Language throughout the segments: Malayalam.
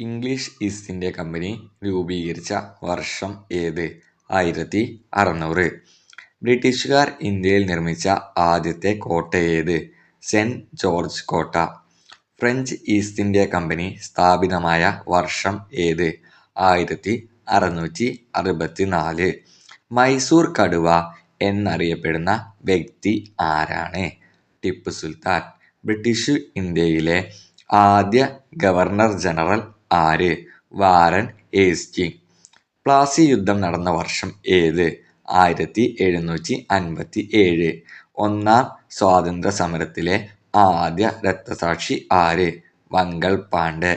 ഇംഗ്ലീഷ് ഈസ്റ്റ് ഇന്ത്യ കമ്പനി രൂപീകരിച്ച വർഷം ഏത്? ആയിരത്തി അറുന്നൂറ് ബ്രിട്ടീഷുകാർ ഇന്ത്യയിൽ നിർമ്മിച്ച ആദ്യത്തെ കോട്ട ഏത്? സെന്റ് ജോർജ് കോട്ട. ഫ്രഞ്ച് ഈസ്റ്റ് ഇന്ത്യ കമ്പനി സ്ഥാപിതമായ വർഷം ഏത്? ആയിരത്തി അറുന്നൂറ്റി അറുപത്തി നാല് മൈസൂർ കടുവ എന്നറിയപ്പെടുന്ന വ്യക്തി ആരാണ്? ടിപ്പു സുൽത്താൻ. ബ്രിട്ടീഷ് ഇന്ത്യയിലെ ആദ്യ ഗവർണർ ജനറൽ ആര്? വാറൻ ഏസ്റ്റി. പ്ലാസി യുദ്ധം നടന്ന വർഷം ഏത്? ആയിരത്തി എഴുന്നൂറ്റി അൻപത്തി ഏഴ്. ഒന്നാം സ്വാതന്ത്ര്യ സമരത്തിലെ ആദ്യ രക്തസാക്ഷി ആര്? മംഗൾ പാണ്ഡെ.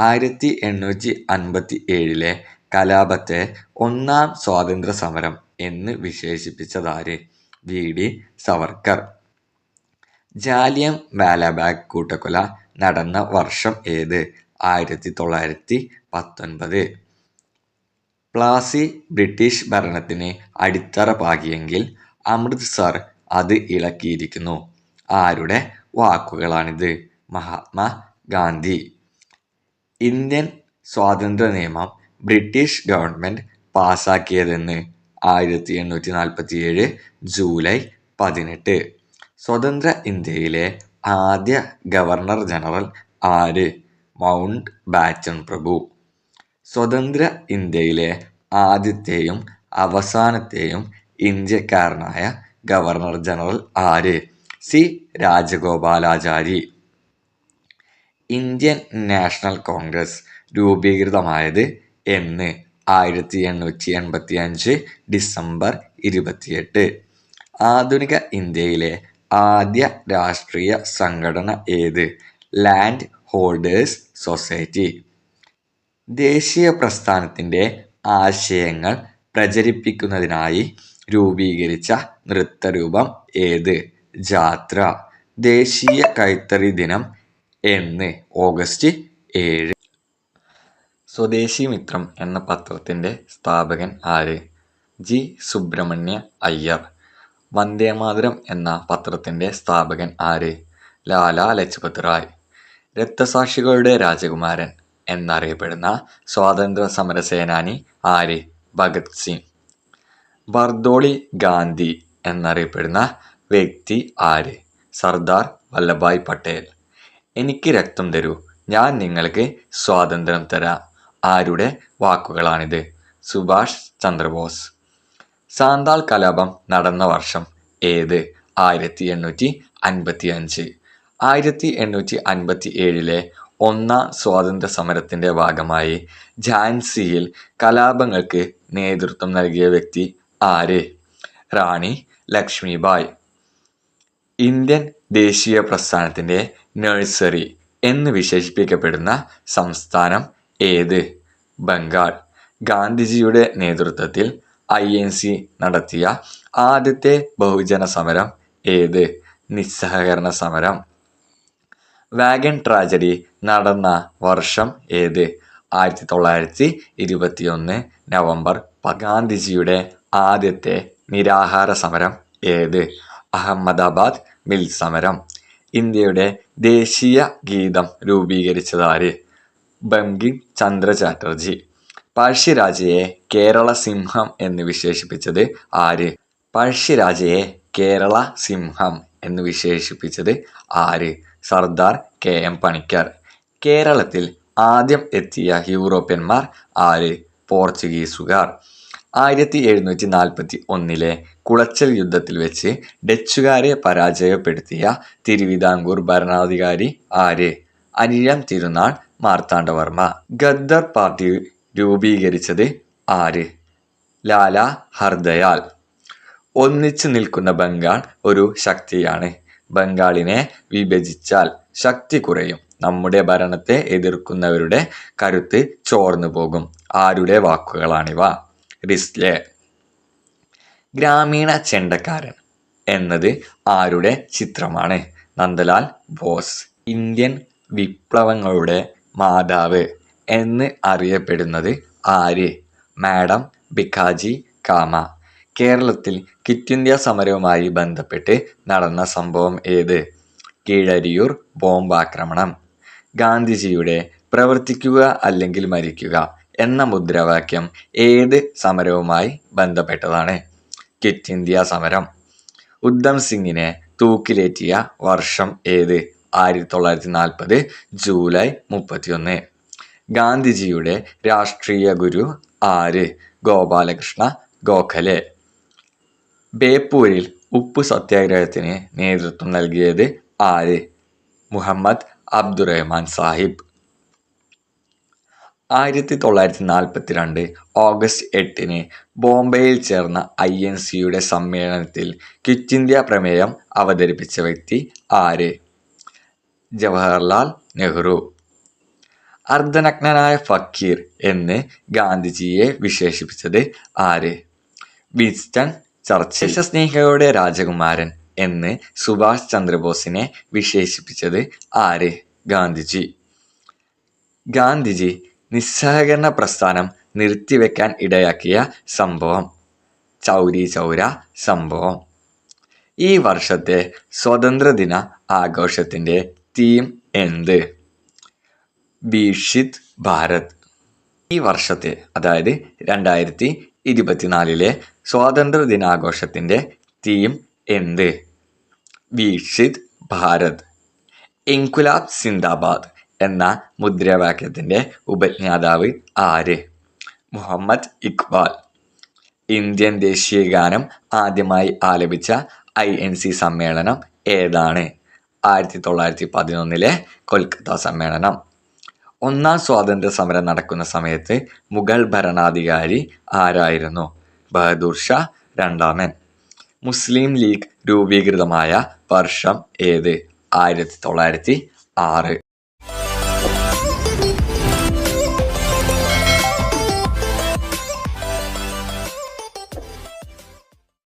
ആയിരത്തി എണ്ണൂറ്റി അൻപത്തി ഏഴിലെ കലാപത്തെ ഒന്നാം സ്വാതന്ത്ര്യ സമരം എന്ന് വിശേഷിപ്പിച്ചതാര്? വി. ഡി. സവർക്കർ. ജാലിയം വാലാബാഗ് കൂട്ടക്കൊല നടന്ന വർഷം ഏത്? ആയിരത്തി തൊള്ളായിരത്തി പത്തൊൻപത്. പ്ലാസി ബ്രിട്ടീഷ് ഭരണത്തിന് അടിത്തറ പാകിയെങ്കിൽ അമൃത്സർ അത് ഇളക്കിയിരിക്കുന്നു. ആരുടെ വാക്കുകളാണിത്? മഹാത്മാ ഗാന്ധി. ഇന്ത്യൻ സ്വാതന്ത്ര്യ നിയമം ബ്രിട്ടീഷ് ഗവൺമെന്റ് പാസാക്കിയതെന്ന് ആയിരത്തി എണ്ണൂറ്റി നാൽപ്പത്തി ഏഴ് ജൂലൈ പതിനെട്ട്. സ്വതന്ത്ര ഇന്ത്യയിലെ ആദ്യ ഗവർണർ ജനറൽ ആര്? മൗണ്ട് ബാറ്റൺ പ്രഭു. സ്വതന്ത്ര ഇന്ത്യയിലെ ആദ്യത്തെയും അവസാനത്തെയും ഇന്ത്യക്കാരനായ ഗവർണർ ജനറൽ ആര്? C. Rajagopalachari. Indian national congress രൂപീകൃതമായത് എന്ന് ആയിരത്തി എണ്ണൂറ്റി എൺപത്തി അഞ്ച് ഡിസംബർ ഇരുപത്തിയെട്ട്. ആധുനിക ഇന്ത്യയിലെ ആദ്യ രാഷ്ട്രീയ സംഘടന ഏത്? ലാൻഡ് ഹോൾഡേഴ്സ് സൊസൈറ്റി ദേശീയ പ്രസ്ഥാനത്തിന്റെ ആശയങ്ങൾ പ്രചരിപ്പിക്കുന്നതിനായി രൂപീകരിച്ച നൃത്തരൂപം ഏത്? ജാത്ര. ദേശീയ കൈത്തറി ദിനം എന്ന് ഓഗസ്റ്റ് ഏഴ്. സ്വദേശി മിത്രം എന്ന പത്രത്തിന്റെ സ്ഥാപകൻ ആര്? ജി. സുബ്രഹ്മണ്യ അയ്യർ. വന്ദേമാതരം എന്ന പത്രത്തിന്റെ സ്ഥാപകൻ ആര്? ലാലാ ലജ്പത് റായ്. രക്തസാക്ഷികളുടെ രാജകുമാരൻ എന്നറിയപ്പെടുന്ന സ്വാതന്ത്ര്യ സമര സേനാനി ആര്? ഭഗത് സിംഗ്. ബർദോളി ഗാന്ധി എന്നറിയപ്പെടുന്ന വ്യക്തി ആര്? സർദാർ വല്ലഭായ് പട്ടേൽ. എനിക്ക് രക്തം തരൂ. ഞാൻ നിങ്ങൾക്ക് സ്വാതന്ത്ര്യം തരാം. ആരുടെ വാക്കുകളാണിത്? സുഭാഷ് ചന്ദ്രബോസ്. സാന്താൾ കലാപം നടന്ന വർഷം ഏത്? ആയിരത്തി എണ്ണൂറ്റി അൻപത്തി അഞ്ച് ആയിരത്തി എണ്ണൂറ്റി അൻപത്തി ഏഴിലെ ഒന്നാം സ്വാതന്ത്ര്യ സമരത്തിന്റെ ഭാഗമായി ഝാൻസിയിൽ കലാപങ്ങൾക്ക് നേതൃത്വം നൽകിയ വ്യക്തി ആര്? റാണി ലക്ഷ്മിബായ്. ഇന്ത്യൻ ദേശീയ പ്രസ്ഥാനത്തിന്റെ നഴ്സറി എന്ന് വിശേഷിപ്പിക്കപ്പെടുന്ന സംസ്ഥാനം ഏത്? ബംഗാൾ. ഗാന്ധിജിയുടെ നേതൃത്വത്തിൽ ഐ എൻ സി നടത്തിയ ആദ്യത്തെ ബഹുജന സമരം ഏത്? നിസ്സഹകരണ സമരം വാഗൻ ട്രാജഡി നടന്ന വർഷം ഏത്? ആയിരത്തി തൊള്ളായിരത്തി ഇരുപത്തി ഒന്ന് നവംബർ ഗാന്ധിജിയുടെ ആദ്യത്തെ നിരാഹാര സമരം ഏത്? അഹമ്മദാബാദ് മിൽ സമരം. ഇന്ത്യയുടെ ദേശീയ ഗീതം രൂപീകരിച്ചതാര് ബങ്കിം ചന്ദ്ര ചാറ്റർജി പഴശ്ശിരാജയെ കേരള സിംഹം എന്ന് വിശേഷിപ്പിച്ചത് ആര്? പഴശ്ശിരാജയെ കേരള സിംഹം എന്ന് വിശേഷിപ്പിച്ചത് ആര്? Sardar K M Panikkar. കേരളത്തിൽ ആദ്യം എത്തിയ യൂറോപ്യന്മാർ ആര്? പോർച്ചുഗീസുകാർ. ആയിരത്തി എഴുന്നൂറ്റി നാൽപ്പത്തി ഒന്നിലെ കുളച്ചൽ യുദ്ധത്തിൽ വെച്ച് ഡച്ചുകാരെ പരാജയപ്പെടുത്തിയ തിരുവിതാംകൂർ ഭരണാധികാരി ആര്? അനിഴം തിരുനാൾ മാർത്താണ്ഡവർമ്മ. ഗദ്ദർ പാർട്ടി രൂപീകരിച്ചത് ആര്? ലാല ഹർദയാൽ. ഒന്നിച്ചു നിൽക്കുന്ന ബംഗാൾ ഒരു ശക്തിയാണ്. ബംഗാളിനെ വിഭജിച്ചാൽ ശക്തി കുറയും. നമ്മുടെ ഭരണത്തെ എതിർക്കുന്നവരുടെ കരുത്ത് ചോർന്നു പോകും. ആരുടെ വാക്കുകളാണിവ? റിസ്ലെ. ഗ്രാമീണ ചെണ്ടക്കാരൻ എന്നത് ആരുടെ ചിത്രമാണ്? നന്ദലാൽ ബോസ്. ഇന്ത്യൻ വിപ്ലവങ്ങളുടെ മാതാവ് എന്ന് അറിയപ്പെടുന്നത് ആര്? മാഡം ബിക്കാജി കാമ. കേരളത്തിൽ ക്വിറ്റ് ഇന്ത്യ സമരവുമായി ബന്ധപ്പെട്ട് നടന്ന സംഭവം ഏത്? കീഴരിയൂർ ബോംബാക്രമണം. ഗാന്ധിജിയുടെ പ്രവർത്തിക്കുക അല്ലെങ്കിൽ മരിക്കുക എന്ന മുദ്രാവാക്യം ഏത് സമരവുമായി ബന്ധപ്പെട്ടതാണ്? ക്വിറ്റ് ഇന്ത്യ സമരം. ഉദ്ധം സിംഗിനെ തൂക്കിലേറ്റിയ വർഷം ഏത്? ആയിരത്തി തൊള്ളായിരത്തി നാൽപ്പത് ജൂലൈ മുപ്പത്തിയൊന്ന്. ഗാന്ധിജിയുടെ രാഷ്ട്രീയ ഗുരു ആര്? ഗോപാലകൃഷ്ണ ഗോഖലെ. ബേപ്പൂരിൽ ഉപ്പു സത്യാഗ്രഹത്തിന് നേതൃത്വം നൽകിയത് ആര്? മുഹമ്മദ് അബ്ദുറഹ്മാൻ സാഹിബ്. ആയിരത്തി തൊള്ളായിരത്തി നാൽപ്പത്തി രണ്ട് ഓഗസ്റ്റ് എട്ടിന് ബോംബെയിൽ ചേർന്ന ഐ എൻ സിയുടെ സമ്മേളനത്തിൽ ക്വിറ്റ് ഇന്ത്യ പ്രമേയം അവതരിപ്പിച്ച വ്യക്തി ആര്? ജവഹർലാൽ നെഹ്റു. അർദ്ധനഗ്നനായ ഫക്കീർ എന്ന് ഗാന്ധിജിയെ വിശേഷിപ്പിച്ചത് ആര്? വിൻസ്റ്റൺ ചർച്ചിൽ സ്നേഹയുടെ രാജകുമാരൻ എന്ന് സുഭാഷ് ചന്ദ്രബോസിനെ വിശേഷിപ്പിച്ചത് ആര്? ഗാന്ധിജി. ഗാന്ധിജി നിസ്സഹകരണ പ്രസ്ഥാനം നിർത്തിവെക്കാൻ ഇടയാക്കിയ സംഭവം. ചൗരി ചൗര സംഭവം. ഈ വർഷത്തെ സ്വാതന്ത്ര്യദിന ആഘോഷത്തിന്റെ തീം എന്ത്? ഭീഷിത് ഭാരത്. ഈ വർഷത്തെ അതായത് രണ്ടായിരത്തി ഇരുപത്തിനാലിലെ സ്വാതന്ത്ര്യ ദിനാഘോഷത്തിന്റെ തീം എന്ത്? വീക്ഷിത് ഭാരത് ഇൻകുലാബ് സിന്ദാബാദ് എന്ന മുദ്രാവാക്യത്തിന്റെ ഉപജ്ഞാതാവ് ആര്? മുഹമ്മദ് ഇക്ബാൽ. ഇന്ത്യൻ ദേശീയ ഗാനം ആദ്യമായി ആലപിച്ച ഐ എൻ സി സമ്മേളനം ഏതാണ്? ആയിരത്തി തൊള്ളായിരത്തി പതിനൊന്നിലെ കൊൽക്കത്ത സമ്മേളനം. ഒന്നാം സ്വാതന്ത്ര്യ സമരം നടക്കുന്ന സമയത്ത് മുഗൾ ഭരണാധികാരി ആരായിരുന്നു? ബഹദൂർ ഷാ രണ്ടാമൻ മുസ്ലിം ലീഗ് രൂപീകൃതമായ വർഷം ഏത്? ആയിരത്തി തൊള്ളായിരത്തി ആറ്.